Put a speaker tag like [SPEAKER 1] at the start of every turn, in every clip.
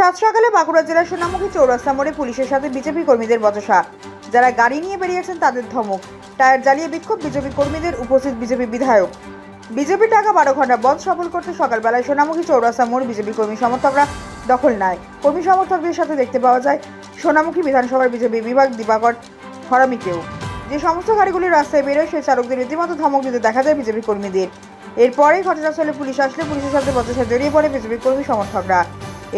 [SPEAKER 1] সাত সকালে বাঁকুড়া জেলার সোনামুখী চৌরাস্তা মোড়ে পুলিশের সাথে বিজেপি কর্মীদের বচসা। যারা গাড়ি নিয়ে বেরিয়েছেন, তাদের ধমক। টায়ার জ্বালিয়ে বিক্ষোভ বিজেপি কর্মীদের, উপস্থিত বিজেপি বিধায়ক। বিজেপি টাকা বারো ঘণ্টা বন্ধ সফল করতে সকালবেলায় সোনামুখী চৌরাস্তা মোড় বিজেপি কর্মী সমর্থকরা দখল নেয়। কর্মী সমর্থকদের সাথে দেখতে পাওয়া যায়, সোনামুখী বিধানসভার বিজেপি বিভাগ দিবাকর হরামিকেও। যে সমস্ত গাড়িগুলি রাস্তায় বেরোয়, সেই চালকদের রীতিমতো ধমক দিতে দেখা যায় বিজেপি কর্মীদের। এরপরেই ঘটনাস্থলে পুলিশ আসলে পুলিশের সাথে বচসা জড়িয়ে পড়ে বিজেপি কর্মী সমর্থকরা।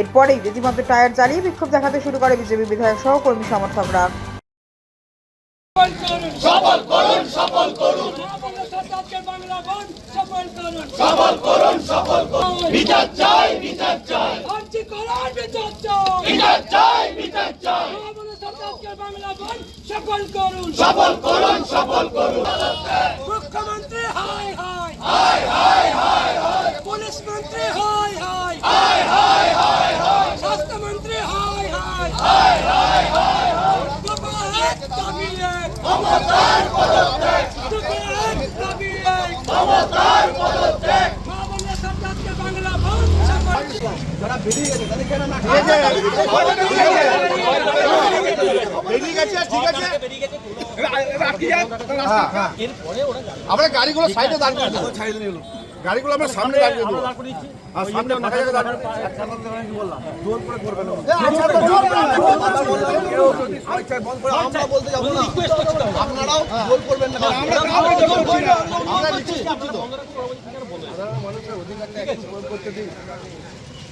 [SPEAKER 1] এরপরেই রীতিমতো টায়ার জ্বালিয়ে বিক্ষোভ দেখাতে শুরু করে বিজেপি বিধায়ক সহ কর্মী সমর্থকরা।
[SPEAKER 2] আমরা গাড়িগুলো সাইডে দাঁড় করে গাড়িগুলো আমরা সামনে আর সামনে জায়গা দাঁড় করে- এ, আমরা তো জোর করে না, জোর করছি না। আমরা বলতে যাব না আপনারাও করবেন না আমরা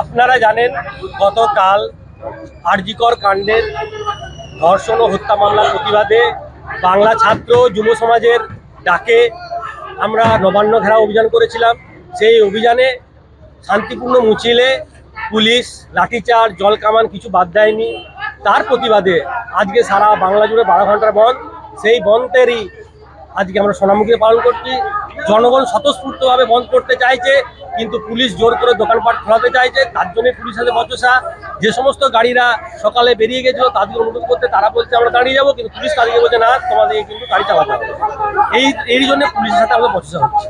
[SPEAKER 3] আপনারা জানেন, গতকাল আরজিকর কাণ্ডের ধর্ষণ ও হত্যা মামলার প্রতিবাদে বাংলা ছাত্র যুব সমাজের ডাকে আমরা নবান্ন ঘেরা অভিযান করেছিলাম। সেই অভিযানে শান্তিপূর্ণ মুছিলে পুলিশ, লাঠিচার্জ, জল কামান কিছু বাদ দেয়নি। তার প্রতিবাদে আজকে সারা বাংলা জুড়ে বারো ঘণ্টার বন্ধ। সেই বন্ধেরই আজকে আমরা সোনামুখী পালন করছি। জনগণ স্বতঃস্ফূর্তভাবে বন্ধ করতে চাইছে, কিন্তু পুলিশ জোর করে দোকানপাট খোলাতে চাইছে। তার জন্য পুলিশ সাথে বচসা। যে সমস্ত গাড়িরা সকালে বেরিয়ে গেছিল তাদের অনুরোধ করতে তারা বলছে, আমরা দাঁড়িয়ে যাব। কিন্তু পুলিশ তাদেরকে বলছে, না, তোমাদেরকে কিন্তু গাড়ি চালাতে হবে। এই এই জন্য পুলিশের সাথে আমাদের বচসা হচ্ছে।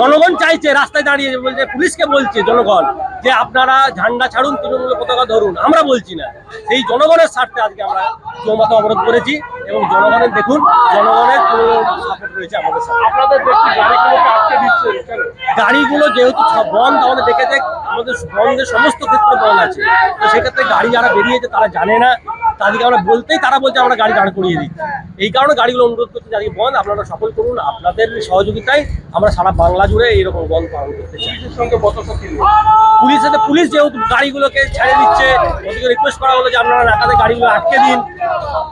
[SPEAKER 3] জনগণ চাইছে, রাস্তায় দাঁড়িয়ে বলছে, পুলিশকে বলছে জনগণ যে আপনারা ঝান্ডা ছাড়ুন, তৃণমূলের পতাকা ধরুন। আমরা বলছি না। সেই জনগণের স্বার্থে আজকে আমরা চৌমাথা অবরোধ করেছি। এবং জনগণের দেখুন জনগণের সাপোর্ট রয়েছে আমাদের সাথে। আপনাদের গাড়িগুলোকে আটকে দিচ্ছে গাড়িগুলো যেহেতু সব বন্ধ আমাদের দেখেছে আমাদের বন্ধের সমস্ত ক্ষেত্রে বন্ধ আছে। তো সেক্ষেত্রে গাড়ি যারা বেরিয়েছে তারা জানে না তাদেরকে আমরা বলতেই তারা বলছে আমরা গাড়ি দাঁড় করিয়ে দিচ্ছি এই কারণে গাড়িগুলো অনুরোধ করছি যাদেরকে বন্ধ আপনারা সফল করুন আপনাদের সহযোগিতায় আমরা সারা বাংলা জুড়ে এইরকম বন্ধ পালন করতে চাই। সঙ্গে পুলিশের সাথে পুলিশ যেহেতু গাড়িগুলোকে ছেড়ে দিচ্ছে ওদেরকে রিকোয়েস্ট করা হলো যে আপনারা নাকাতে গাড়িগুলো আটকে দিন।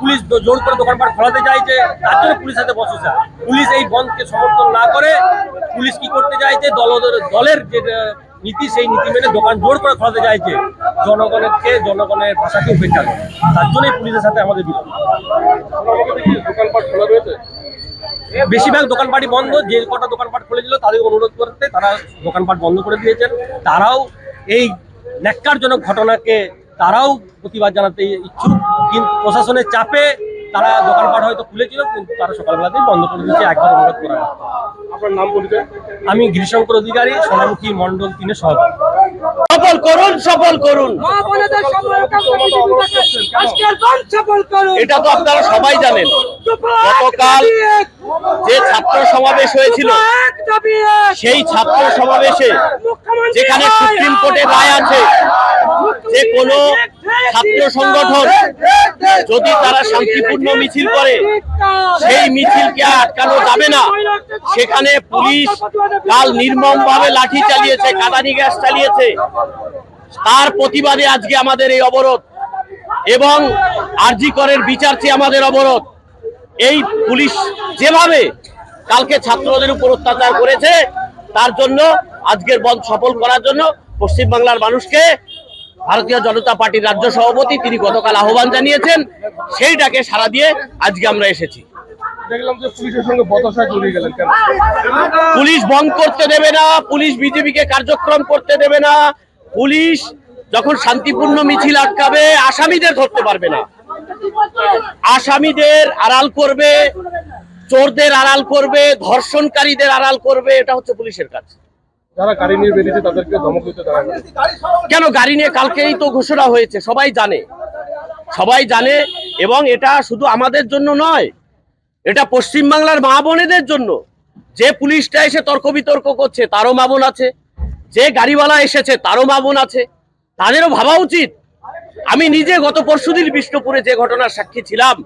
[SPEAKER 3] পুলিশ জোর করে দোকানপাট খোলাতে চাইছে তার জন্য পুলিশের সাথে বসেছে পুলিশ এই বন্ধকে সমর্থন না করে পুলিশ কি করতে চাইছে? দল দলের যে নীতি, সেই নীতি মেনে দোকান জোর করে খোলাতে চাইছে জনগণকে, জনগণের ভাষাকে উপেক্ষা করে। তার জন্যই পুলিশের সাথে আমাদের বিরোধ। দোকানপাট খোলা রয়েছে বেশিরভাগ দোকানপাটই বন্ধ, যে কটা দোকানপাট খুলেছিল তাদের অনুরোধ করতে তারা দোকানপাট বন্ধ করে দিয়েছেন। তারাও এই ন্যাক্কারজনক ঘটনাকে তারাও প্রতিবাদ জানাতে ইচ্ছুক। কিন্তু প্রশাসনের চাপে তারা দোকানপাট হয়তো খুলেছিল কিন্তু তারা সকালবেলাতেই বন্ধ করে দিয়েছে একবার অনুরোধ করা আপনার নাম পরিচয় আমি গিরিশঙ্কর অধিকারী সোনামুখী মন্ডল তিনের সভাপতি
[SPEAKER 4] সফল করুন সফল করুন।
[SPEAKER 5] মা বোনেদের সম্পর্কে আজকের বন সফল করুন।
[SPEAKER 4] এটা তো আপনারা সবাই জানেন। গতকাল যে ছাত্র সমাবেশ হয়েছিল সেই ছাত্র সমাবেশে যেখানে সুপ্রিম। কোর্টের রায় আছে যে কোনো ছাত্র সংগঠন যদি তারা শান্তিপূর্ণ মিছিল করে সেই মিছিলকে আটকানো যাবে না। সেখানে পুলিশ কাল নির্মম ভাবে লাঠি চালিয়েছে কাদানি গ্যাস চালিয়েছে। তার প্রতিবাদে আজকে আমাদের এই অবরোধ এবং আরজি করের বিচার চেয়ে আমাদের অবরোধ। এই পুলিশ যেভাবে কালকে ছাত্রদের উপর অত্যাচার করেছে তার জন্য আজকের বন্ধ সফল করার জন্য পশ্চিমবাংলার মানুষকে ভারতীয় জনতা পার্টির রাজ্য সভাপতি তিনি গতকাল আহ্বান জানিয়েছেন সেইটাকে সারা দিয়ে আজকে আমরা এসেছি। পুলিশ বন্ধ করতে দেবে না পুলিশ বিজেপিকে কার্যক্রম করতে দেবে না পুলিশ যখন শান্তিপূর্ণ মিছিল আটকাবে আসামিদের ধরতে পারবে না। আসামিদের আড়াল করবে চোরদের আড়াল করবে ধর্ষণকারীদের আড়াল করবে এটা হচ্ছে পুলিশের কাজ। কেন গাড়ি নিয়ে কালকেই তো ঘোষণা হয়েছে? সবাই জানে। সবাই জানে এবং এটা শুধু আমাদের জন্য নয়, এটা পশ্চিমবাংলার মা বোনেদের জন্য। যে পুলিশটা এসে তর্ক বিতর্ক করছে, তারও মা বোন আছে। যে গাড়িওয়ালা এসেছে, তারও মা বোন আছে। তাদেরও ভাবা উচিত। আমি নিজে গত পরশুদিন বিষ্ণুপুরে যে ঘটনার সাক্ষী ছিলাম,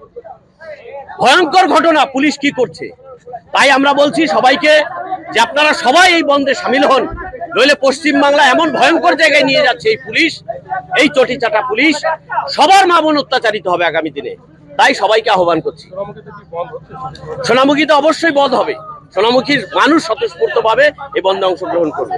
[SPEAKER 4] ভয়ঙ্কর ঘটনা, পুলিশ কি করছে? তাই আমরা বলছি সবাইকে যে আপনারা সবাই এই বন্ধে সামিল হন। নইলে পশ্চিমবাংলা এমন ভয়ঙ্কর জায়গায় নিয়ে যাচ্ছে এই পুলিশ, এই চটি চাটা পুলিশ। সবার মা বোন অত্যাচারিত হবে আগামী দিনে। তাই সবাইকে আহ্বান করছি।
[SPEAKER 6] হচ্ছে
[SPEAKER 4] সোনামুখীতে অবশ্যই বধ হবে। সোনামুখীর মানুষ স্বতঃস্ফূর্ত ভাবে এই বন্ধে অংশগ্রহণ করবে।